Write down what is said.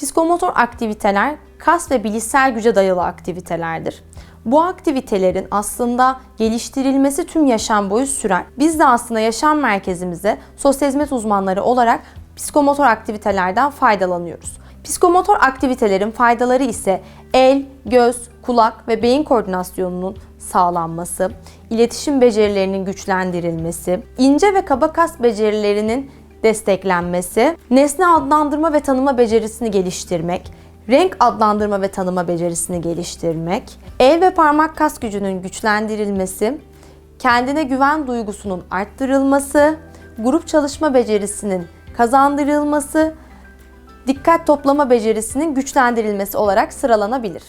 Psikomotor aktiviteler kas ve bilişsel güce dayalı aktivitelerdir. Bu aktivitelerin aslında geliştirilmesi tüm yaşam boyu sürer. Biz de aslında yaşam merkezimize sosyal hizmet uzmanları olarak psikomotor aktivitelerden faydalanıyoruz. Psikomotor aktivitelerin faydaları ise el, göz, kulak ve beyin koordinasyonunun sağlanması, iletişim becerilerinin güçlendirilmesi, ince ve kaba kas becerilerinin desteklenmesi, nesne adlandırma ve tanıma becerisini geliştirmek, renk adlandırma ve tanıma becerisini geliştirmek, el ve parmak kas gücünün güçlendirilmesi, kendine güven duygusunun arttırılması, grup çalışma becerisinin kazandırılması, dikkat toplama becerisinin güçlendirilmesi olarak sıralanabilir.